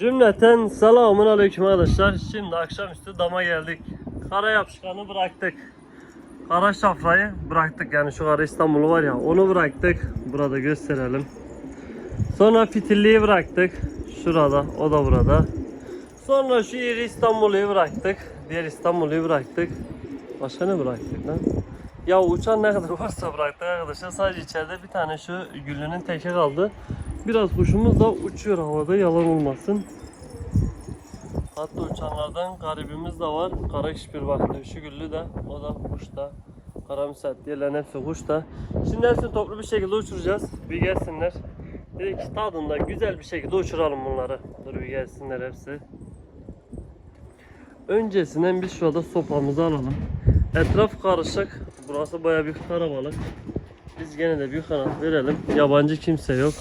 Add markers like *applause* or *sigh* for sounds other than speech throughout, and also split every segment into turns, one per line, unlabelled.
Cümleten selamun aleyküm arkadaşlar. Şimdi akşamüstü dama geldik. Kara yapışkanı bıraktık. Kara şafrayı bıraktık. Yani şu kara İstanbul'u var ya onu bıraktık. Burada gösterelim. Sonra fitilliği bıraktık. Şurada o da burada. Sonra şu iri İstanbul'u bıraktık. Diğer İstanbul'u bıraktık. Başka ne bıraktık lan? Ya uçan ne kadar varsa bıraktık arkadaşlar. Sadece içeride bir tane şu güllünün teki kaldı. Biraz kuşumuz da uçuyor havada yalan olmasın. Hatta uçanlardan garibimiz de var. Kara kişpir baktı. Şu güllü de o da kuş da. Kara müsait diğerlerin hepsi kuş da. Şimdi hepsini toplu bir şekilde uçuracağız. Bir gelsinler. Dedik tadında güzel bir şekilde uçuralım bunları. Dur bir gelsinler hepsi. Öncesinden biz şurada sopamızı alalım. Etraf karışık. Burası baya bir karabalık. Biz gene de bir kanat verelim. Yabancı kimse yok.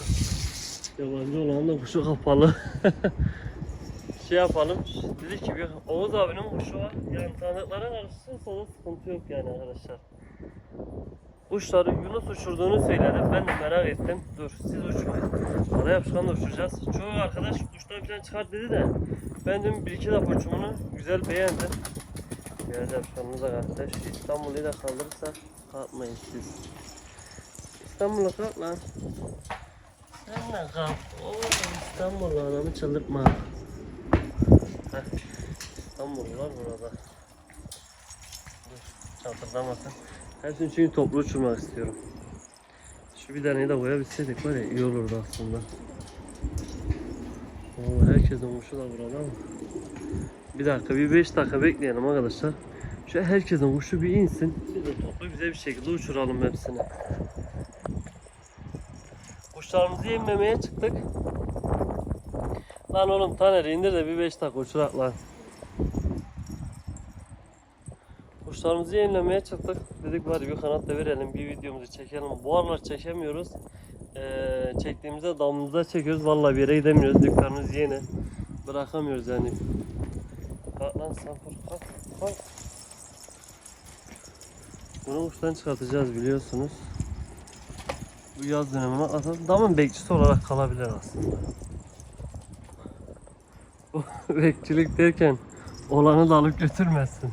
Yabancı olan da kuşu kapalı. *laughs* şey yapalım. Dedik ki bir Oğuz abinin kuşu var. Yani tanıdıklara karışırsa da sıkıntı yok yani arkadaşlar. Kuşları Yunus uçurduğunu söyledi. Ben de merak ettim. Dur siz uçmayın. Ara yapışkan da uçuracağız. Çoğu arkadaş kuştan falan çıkar dedi de ben dün bir iki defa uçumunu güzel beğendim. Biraz yapışkanımız da kardeş. İstanbul'u da kaldırırsak kalkmayın siz. İstanbul'a kalk lan. De kalk. Oğlum İstanbul'u adamı çıldırtma. Heh. İstanbul burada. Dur çatırdamasın. Hepsini çünkü toplu uçurmak istiyorum. Şu bir taneyi de koyabilseydik var ya iyi olurdu aslında. Vallahi herkesin kuşu da burada ama. Bir dakika bir 5 dakika bekleyelim arkadaşlar. Şu herkesin kuşu bir insin. Biz de toplu bize bir şekilde uçuralım hepsini. Kuşlarımızı yemlemeye çıktık. Lan oğlum taneri indir de bir 5 dakika uçurak lan. Kuşlarımızı yemlemeye çıktık. Dedik bari bir kanat da verelim, bir videomuzu çekelim. Bu aralar çekemiyoruz. Ee, çektiğimizde damımızda çekiyoruz. Vallahi bir yere gidemiyoruz. Dükkanımız yeni. Bırakamıyoruz yani. Kalk lan Sanfur kalk. kalk. Bunu uçtan çıkartacağız biliyorsunuz. Bu yaz dönemine atalım. Damın bekçisi olarak kalabilir aslında. Bu *laughs* bekçilik derken olanı da alıp götürmesin.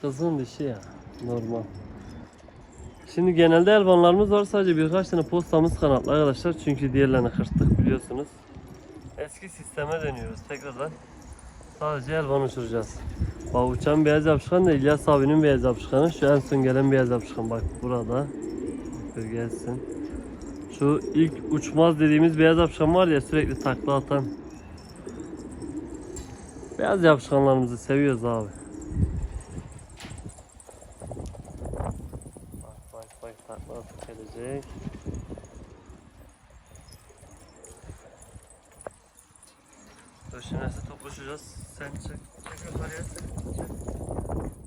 Kızın dişi ya. Normal. Şimdi genelde elvanlarımız var. Sadece birkaç tane postamız kanatlı arkadaşlar. Çünkü diğerlerini kırptık biliyorsunuz. Eski sisteme dönüyoruz tekrardan. Sadece elvan uçuracağız. Bak uçan beyaz yapışkan da İlyas abinin beyaz yapışkanı. Şu en son gelen beyaz yapışkan bak burada. Dur gelsin. Şu ilk uçmaz dediğimiz beyaz yapışkan var ya sürekli takla atan. Beyaz yapışkanlarımızı seviyoruz abi. Bak bak bak takla atıp gelecek. Dur şimdi nasıl toplaşacağız? Sen çık. Çık yukarıya çık. çık.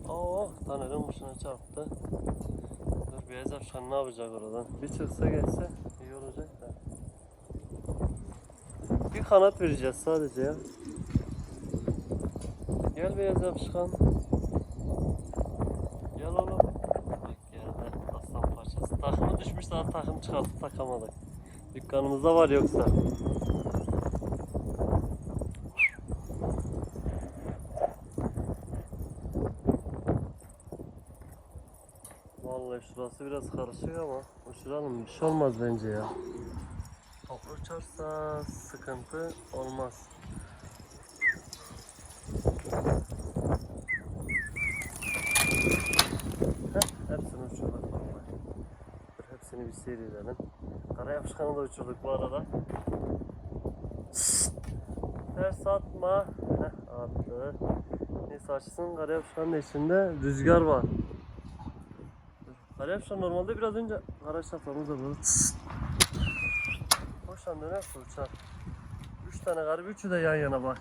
Oo, tanerin başına çarptı. Dur beyaz afşan ne yapacak oradan? Bir çıksa gelse iyi olacak da. Bir kanat vereceğiz sadece ya. Gel beyaz yapışkan. Gel oğlum. Bak geldi aslan parçası. Takımı düşmüş daha takım çıkartıp takamadık. Dükkanımızda var yoksa. Vallahi şurası biraz karışık ama uçuralım bir şey olmaz bence ya. Uçarsa sıkıntı olmaz. Heh, hepsini uçurduk. Dur hepsini bir seyredelim. Kara yapışkanı da uçurduk bu arada. Ters atma. Heh, attı. Neyse açsın kara yapışkanın içinde rüzgar var. Kara yapışkan normalde biraz önce kara şaframız da böyle Hoşlan dönerse uçar. Üç tane garip, üçü de yan yana bak.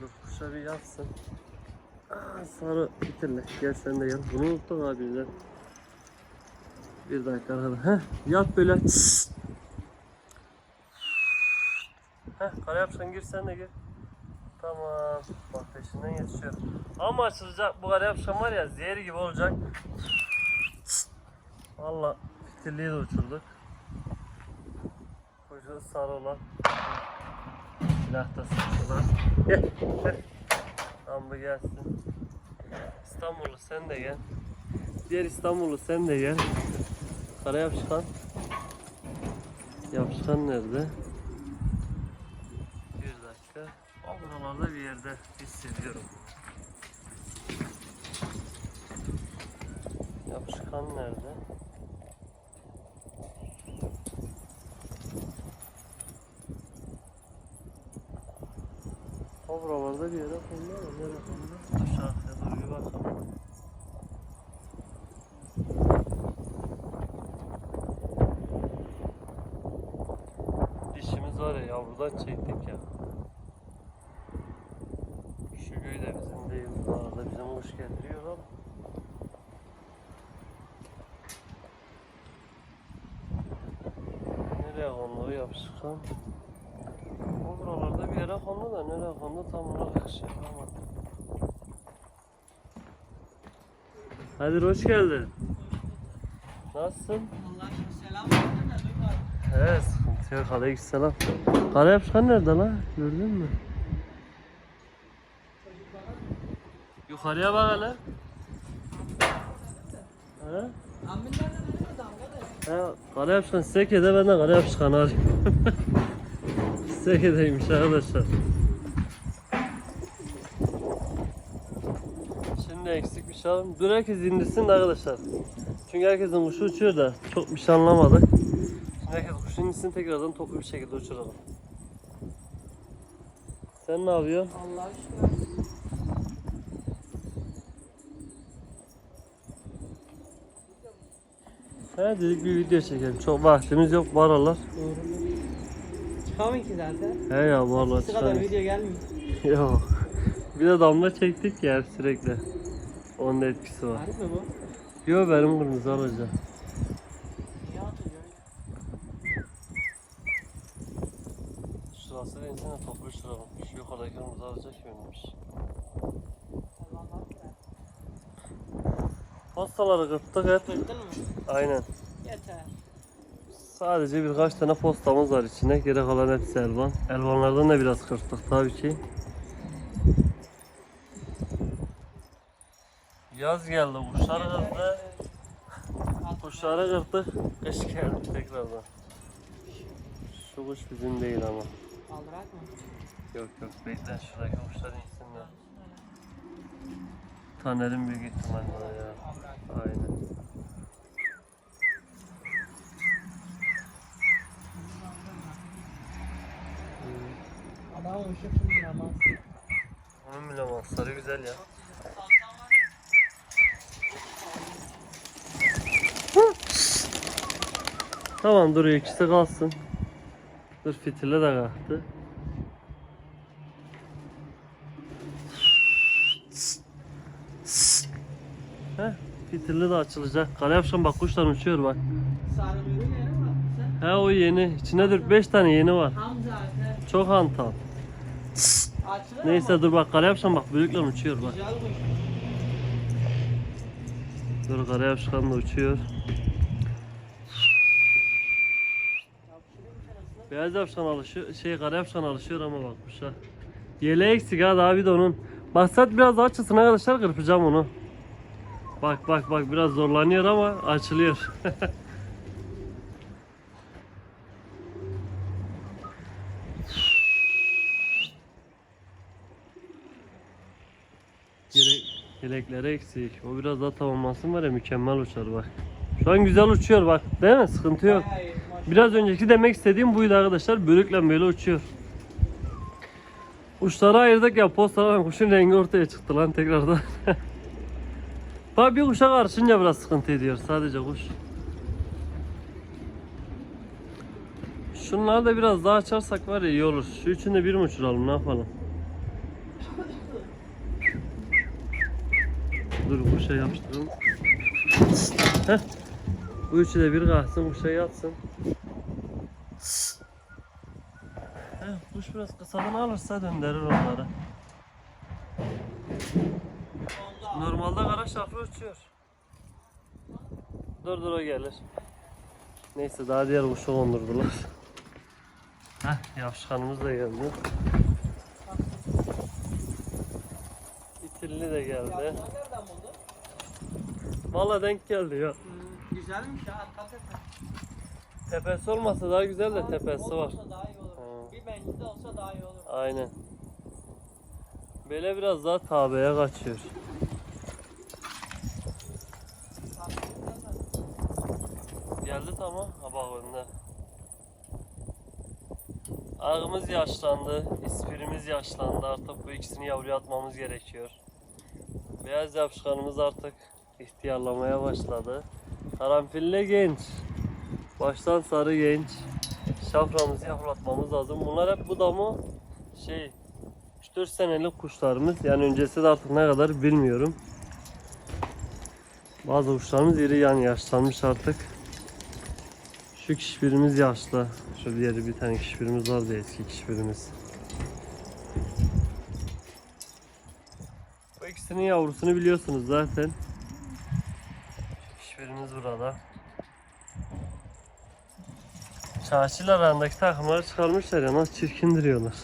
Dur kuşa bir yatsın. Aa, sarı bitirle. Gel sen de gel. Bunu unuttuk abiyle. Bir dakika arkada. Heh, yat böyle. Heh, kara yapışkan gir sen de gir. Tamam. Bak peşinden yetişiyor. Ama açılacak bu kara yapışkan var ya zehir gibi olacak. Valla fitilliği de uçurduk. Kuyruğu sarı olan. Silah da sıktılar. Gel. Amba gelsin. İstanbullu sen de gel. Diğer İstanbullu sen de gel. Kara yapışkan. Yapışkan nerede? Bir dakika. O buralarda bir yerde hissediyorum. Yapışkan nerede? O buralarda bir yere kondu ama nereye kondu? Dur şu arkaya doğru bir bakalım. İşimiz var ya yavrudan çektik ya. Şu göğü de bizim değil. Bu arada bizim kuş getiriyor ama. Nereye kondu yapışkan? Buralarda bir yere kondu da nereye kondu tam olarak şey yapamadım. Hadi hoş geldin. Nasılsın? Evet, sıkıntı yok. Aleykümselam. Kara yapışkan nerede lan? Gördün mü? Yukarıya bak hele. He? He, kara yapışkan Seke'de ben de kara yapışkan arıyorum. *laughs* Seke'deymiş arkadaşlar. Şimdi eksik bir şey alalım. Dur herkes indirsin de arkadaşlar. Çünkü herkesin kuşu uçuyor da çok bir şey anlamadık. Şimdi herkes kuşun indirsin tekrardan toplu bir şekilde uçuralım. Sen ne yapıyorsun?
Allah aşkına.
He dedik bir video çekelim. Çok vaktimiz yok bu aralar.
Doğru. Çıkamıyor ki zaten.
He ya bu aralar
Bu kadar video gelmiyor. *laughs*
Yok. Bir de damla çektik ya sürekli. Onun da etkisi var.
Harbi mi bu?
Yo benim kırmızı alacağım.
İyi atıyor.
Şurası da insana toplu uçuralım. Şu yukarıdaki kırmızı alacak
Allah.
Postaları kırptık hep.
Kırdın mı?
Aynen. Sadece birkaç tane postamız var içinde. Geri kalan hepsi elvan. Elvanlardan da biraz kırptık tabii ki. Yaz geldi, kuşlar kırdı. Kuşları kırdık, kış geldi tekrardan. Şu kuş bizim değil ama.
Kaldırak mı?
Yok yok bekle şuradaki kuşlar insinler. Tanerim büyük ihtimalle ya. Aynen. Onun bile mahsarı güzel ya. Tamam dur ikisi kalsın. Dur fitile de kalktı. Heh, fitili de açılacak. Kara yapşan bak kuşlar uçuyor bak.
Sarı yeri mi?
He o yeni. İçinde 4-5 tane yeni var.
Tam zaten.
Çok hantal. Neyse dur bak kara yapşan bak büyükler uçuyor bak. Dur kara yapşan da uçuyor. Beyaz yapşan alışıyor, şey kara yapşan alışıyor ama bak kuşa. Yeleği eksik ha daha bir de onun. Maksat biraz açılsın arkadaşlar kırpacağım onu. Bak bak bak biraz zorlanıyor ama açılıyor. *laughs* yelekleri eksik. O biraz daha tamamlansın var ya mükemmel uçar bak. Şu an güzel uçuyor bak. Değil mi? Sıkıntı yok. Biraz önceki demek istediğim buydu arkadaşlar. Börükle böyle uçuyor. Uçları ayırdık ya postalar kuşun rengi ortaya çıktı lan tekrardan. *laughs* Bak bir kuşa karşınca biraz sıkıntı ediyor sadece kuş. Şunları da biraz daha açarsak var ya iyi olur. Şu üçünü bir mi uçuralım ne yapalım? Dur kuşa yapıştıralım. Heh. Bu üçü de bir kalksın kuşa yatsın. Heh, kuş biraz kısadan alırsa döndürür onları. Normalde kara şafra uçuyor. Dur dur o gelir. Neyse daha diğer kuşu kondurdular. Heh, yapışkanımız da geldi. İtilli de geldi. Valla denk geldi ya.
Hmm, güzelmiş ya.
Tepesi olmasa daha güzel de tepesi var.
daha iyi olur.
Ha.
Bir bencil olsa daha iyi olur.
Aynen. Böyle biraz daha tabeye kaçıyor. Geldi tamam. Ha bak önde. Ağımız yaşlandı, ispirimiz yaşlandı. Artık bu ikisini yavruya atmamız gerekiyor. Beyaz yapışkanımız artık ihtiyarlamaya başladı. Karanfille genç. Baştan sarı genç. Şaframızı yavrulatmamız lazım. Bunlar hep bu damı şey 3-4 senelik kuşlarımız. Yani öncesi de artık ne kadar bilmiyorum. Bazı kuşlarımız iri yani yaşlanmış artık. Şu kişbirimiz yaşlı. Şu diğeri bir tane kişbirimiz vardı eski kişbirimiz. Bu ikisinin yavrusunu biliyorsunuz zaten. Burada. Çarşıyla arasındaki takımları çıkarmışlar ya nasıl çirkin duruyorlar.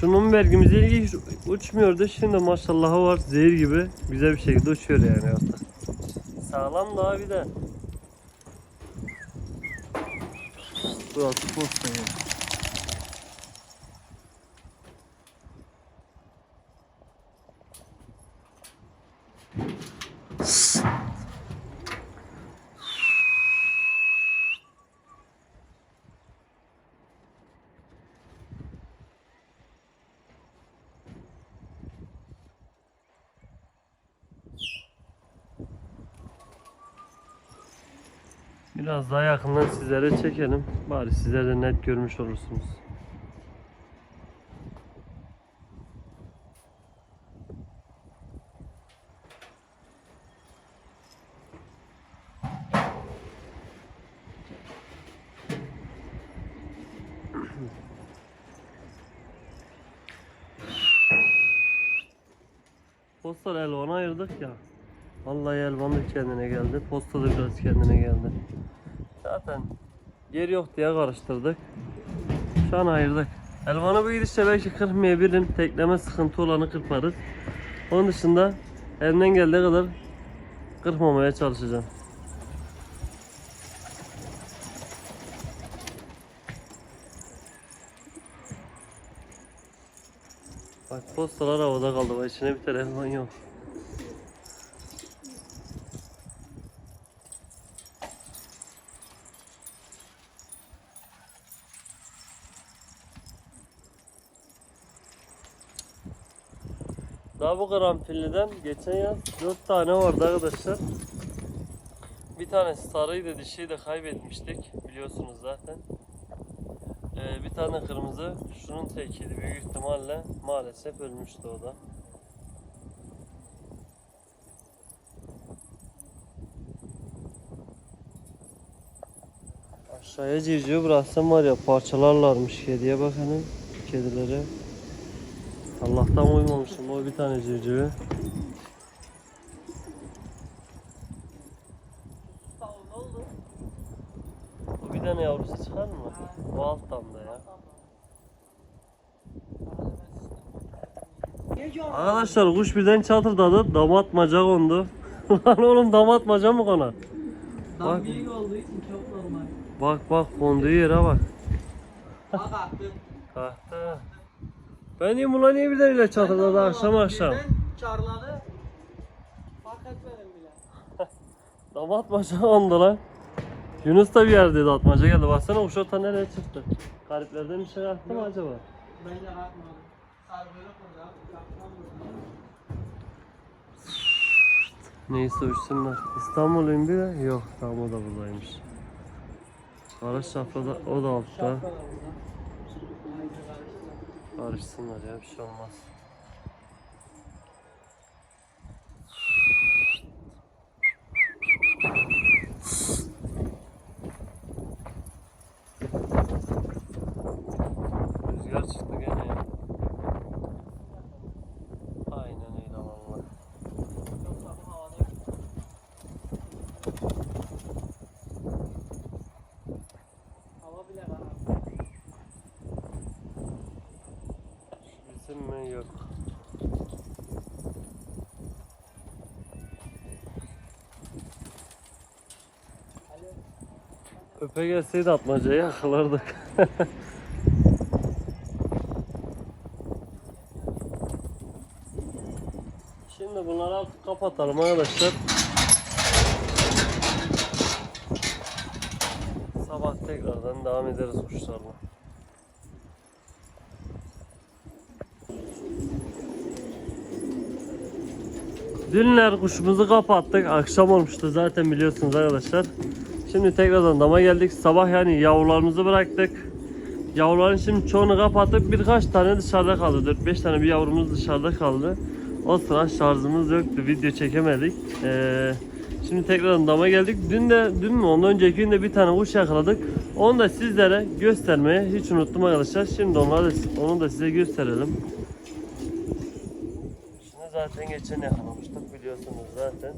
Şunun vergimiz ilgi hiç uçmuyordu. Şimdi maşallahı var zehir gibi güzel bir şekilde uçuyor yani artık. Sağlam daha bir de. Burası posta yani. Biraz daha yakından sizlere çekelim. Bari sizler de net görmüş olursunuz. Postal elvanı ayırdık ya. Vallahi elvan da kendine geldi. Posta biraz kendine geldi. Zaten yer yok diye karıştırdık. Şu an ayırdık. Elvanı bu gidişle belki kırmayabilirim. Tekleme sıkıntı olanı kırparız. Onun dışında elimden geldiği kadar kırpmamaya çalışacağım. Bak postalar havada kaldı. Bak içine bir telefon yok. Daha bu karanfilliden geçen yaz 4 tane vardı arkadaşlar. Bir tanesi sarıydı, dişiyi de kaybetmiştik biliyorsunuz zaten. Ee, bir tane kırmızı, şunun tekiydi büyük ihtimalle maalesef ölmüştü o da. Aşağıya civciv bıraksam var ya parçalarlarmış kediye bak hani kedilere. Allah'tan uymamışım o bir tane civcivi. O bir tane yavrusu çıkar mı? O alttan da ya. Arkadaşlar kuş birden çatırdadı. Damatmaca kondu. *laughs* Lan oğlum damatmaca mı kona?
Daha
Bak. Bak bak konduğu yere bak.
Bak attım.
Ben diyeyim ulan niye birden öyle çatırdadı akşam akşam.
Birden çarladı. Fark etmedim bile. *laughs*
Damatmaca kondu lan. Yunus da bir yerdeydi atmaca geldi. Baksana kuş orta nereye çıktı? Gariplerden bir şey kalktı mı acaba?
Bence burada.
Neyse uçsunlar. İstanbul'un bir de yok tamam o da buradaymış. Kara şafra da o da altta.
Şapka da burada. Haydi karıştı.
Karışsınlar ya bir şey olmaz. Rüzgar çıktı gene ya. Aynen öyle valla.
Yoksa bu havada Hava bile karar.
Öpe gelseydi atmacayı yakalardık. *laughs* Şimdi bunları artık kapatalım arkadaşlar. Sabah tekrardan devam ederiz kuşlarla. Dünler kuşumuzu kapattık. Akşam olmuştu zaten biliyorsunuz arkadaşlar. Şimdi tekrardan dama geldik. Sabah yani yavrularımızı bıraktık. Yavruların şimdi çoğunu kapattık. Birkaç tane dışarıda kaldı. 4-5 tane bir yavrumuz dışarıda kaldı. O sıra şarjımız yoktu. Video çekemedik. Ee, şimdi tekrardan dama geldik. Dün de dün mü ondan önceki gün de bir tane kuş yakaladık. Onu da sizlere göstermeye hiç unuttum arkadaşlar. Şimdi onları da, onu da size gösterelim. Şunu zaten geçen yakalamıştık biliyorsunuz zaten.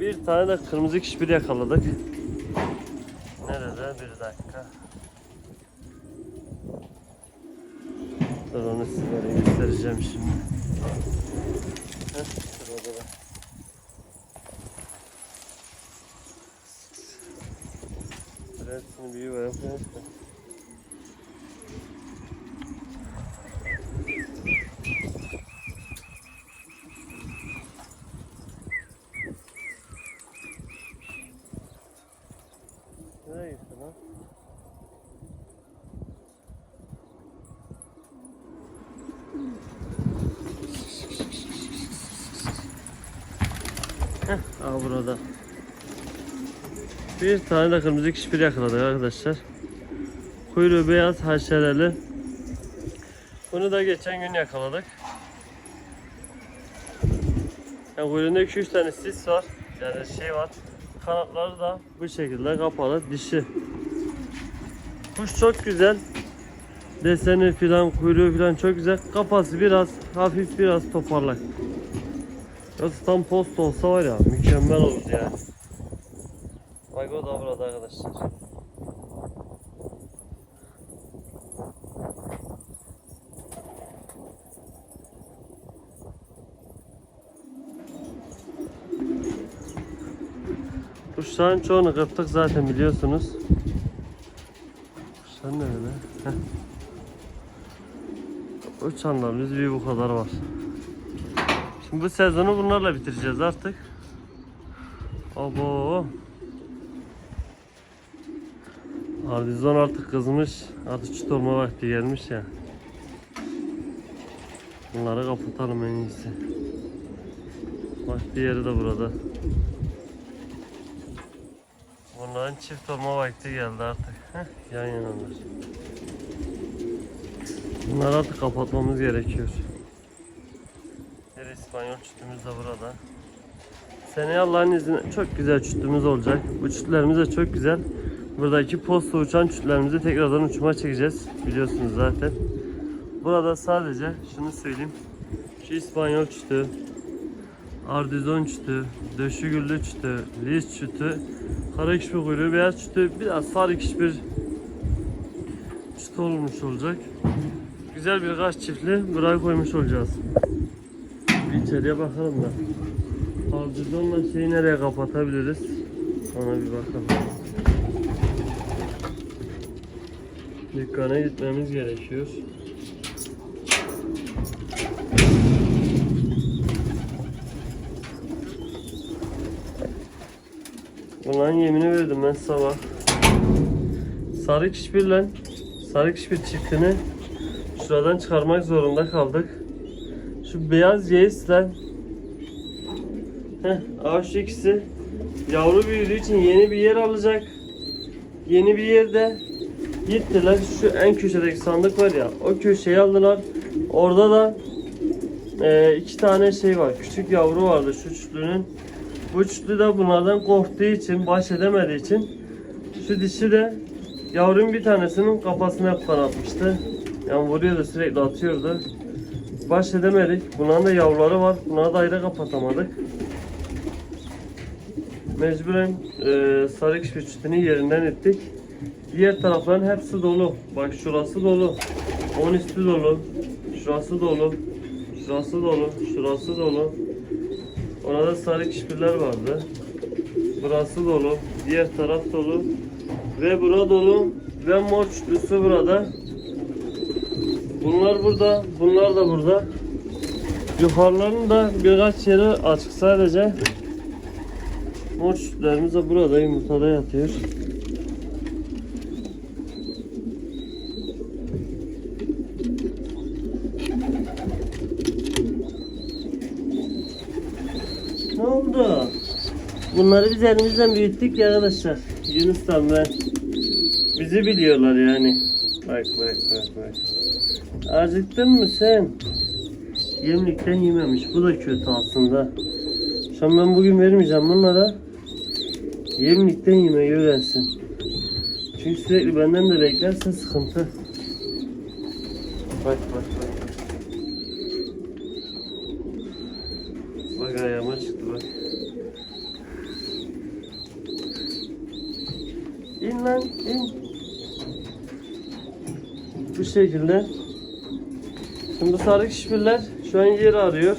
Bir tane de kırmızı kişbir yakaladık. Nerede? Bir dakika. Dur onu sizlere göstereceğim şimdi. Heh, şurada da. Hepsini bir yuva yapıyoruz. Nereye gitti lan? Heh, aa burada. Bir tane de kırmızı kişpir yakaladık arkadaşlar. Kuyruğu beyaz haşereli. Bunu da geçen gün yakaladık. Yani kuyruğunda 2-3 tane sis var. Yani şey var. Kanatları da bu şekilde kapalı. Dişi. Kuş çok güzel. Deseni filan, kuyruğu filan çok güzel. Kafası biraz hafif biraz toparlak. Yoksa tam post olsa var ya mükemmel olurdu ya. Bak o da burada arkadaşlar. Kuşların çoğunu kırptık zaten biliyorsunuz. Kuşlar nerede? Heh. Uçanlarımız bir bu kadar var. Bu sezonu bunlarla bitireceğiz artık. Abo. Ardizon artık kızmış. Artık çit olma vakti gelmiş ya. Bunları kapatalım en iyisi. Bak diğeri de burada. Bunların çift olma vakti geldi artık. Heh, yan yanalar. Bunları artık kapatmamız gerekiyor. Bir İspanyol çütümüz de burada. Seneye Allah'ın izniyle çok güzel çütümüz olacak. Bu çütlerimiz de çok güzel. Buradaki posta uçan çütlerimizi tekrardan uçuma çekeceğiz. Biliyorsunuz zaten. Burada sadece şunu söyleyeyim. Şu İspanyol çütü, Ardizon çütü, döşü güllü çütü, lis çütü, kara kişi kuyruğu, beyaz çütü, biraz sarı kişi çütü olmuş olacak. Güzel birkaç çiftli buraya koymuş olacağız. Bir içeriye bakalım da. Ardizonla şeyi nereye kapatabiliriz? Ona bir bakalım. Dükkana gitmemiz gerekiyor. Ulan yemini verdim ben sabah. Sarı kişbirle sarı kişbir çiftini şuradan çıkarmak zorunda kaldık. Şu beyaz yeğizle Heh, şu ikisi yavru büyüdüğü için yeni bir yer alacak. Yeni bir yerde gittiler. Şu en köşedeki sandık var ya o köşeyi aldılar. Orada da e, iki tane şey var. Küçük yavru vardı şu çütlünün. Bu çütlü de bunlardan korktuğu için, baş edemediği için şu dişi de yavrunun bir tanesinin kafasına kanatmıştı. Yani vuruyordu sürekli atıyordu. Baş edemedik. Bunların da yavruları var. Bunları da ayrı kapatamadık. Mecburen e, sarı kişi çütünü yerinden ettik. Diğer tarafların hepsi dolu. Bak şurası dolu. On üstü dolu. Şurası dolu. Şurası dolu. Şurası dolu. Orada sarı kişbirler vardı. Burası dolu. Diğer taraf dolu. Ve bura dolu. Ve mor üçlüsü burada. Bunlar burada. Bunlar da burada. Yukarıların da birkaç yeri açık sadece. Mor çiftlerimiz de burada yumurtada yatıyor. Ne oldu? Bunları biz elimizden büyüttük ya arkadaşlar. Yunus'tan ben. Bizi biliyorlar yani. Bak bak bak bak. Acıktın mı sen? Yemlikten yememiş. Bu da kötü aslında. Şu ben bugün vermeyeceğim bunlara. Yemlikten yemeyi öğrensin. Çünkü sürekli benden de beklerse sıkıntı. Bak bak bak. Bak ayağıma çıktı bak. İn lan in. Bu şekilde. Şimdi sarı kişbirler şu an yer arıyor.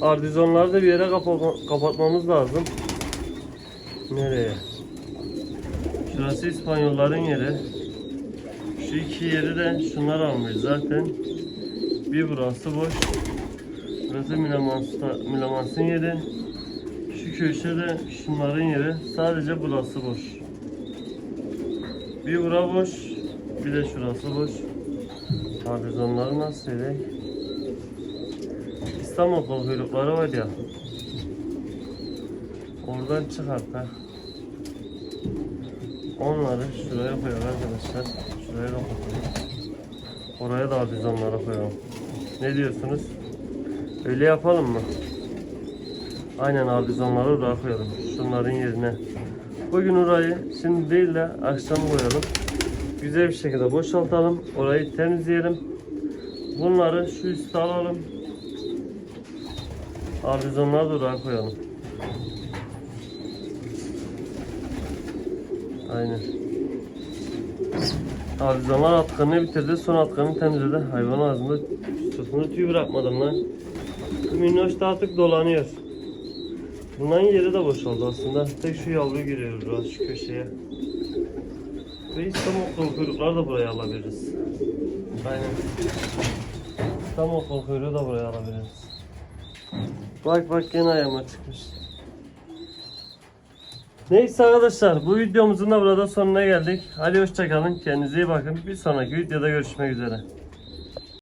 Ardizonları da bir yere kapa- kapatmamız lazım. Nereye? Şurası İspanyolların yeri. Şu iki yeri de şunlar almış zaten. Bir burası boş. Burası Milamans'ın yeri. Şu köşe de şunların yeri. Sadece burası boş. Bir bura boş. Bir de şurası boş. Ardizonları nasıl edek? İstanbul kuyrukları var ya. Oradan çıkart ha. Onları şuraya koyalım arkadaşlar. Şuraya da koyalım. Oraya da ardizonları koyalım. Ne diyorsunuz? Öyle yapalım mı? Aynen ardizonları oraya koyalım. Şunların yerine. Bugün orayı şimdi değil de akşam koyalım. Güzel bir şekilde boşaltalım. Orayı temizleyelim. Bunları şu üste alalım. Ardizonları da oraya koyalım. Aynen. Ardizonlar atkını bitirdi. Son atkını temizledi. Hayvan ağzında sırtını tüy bırakmadım lan. Minnoş da artık dolanıyor. Bunların yeri de boşaldı aslında. Tek şu yavru giriyor biraz şu köşeye. Ve İstanbul kol kuyrukları da buraya alabiliriz. Aynen. İstanbul kol kuyruğu da buraya alabiliriz. Bak bak gene ayağıma çıkmış. Neyse arkadaşlar bu videomuzun da burada sonuna geldik. Hadi hoşçakalın. Kendinize iyi bakın. Bir sonraki videoda görüşmek üzere.